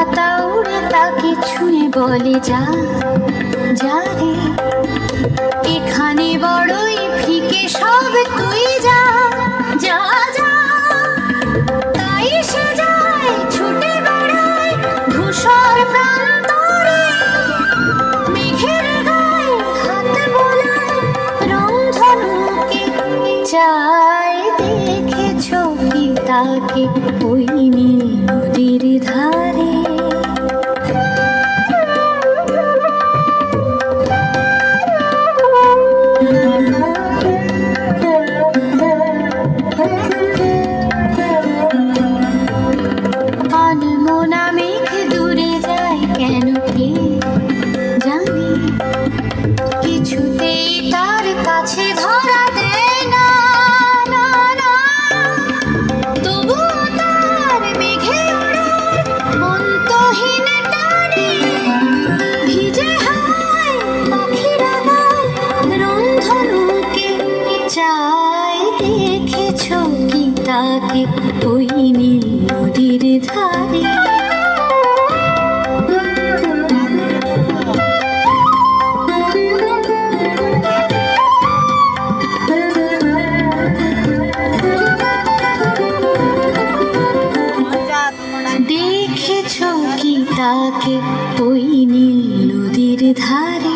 পাতা উড়ে তাকে ছুঁয়ে বলে যা যা রে। এখানে বড়ই ফিকে সব তুই যা যা যা। তাই সে যায় ছুটে বেড়ায় ধূসর প্রান্তরে। মেঘের গায়ে হাত বোলায় রংধনুকে চাই দেখেছ কি তাকে ওই নীল নদীর ধারে। তাকে ওই নীল নদীর ধারে। দেখেছ কি তাকে? ওই নীল নদীর ধারে।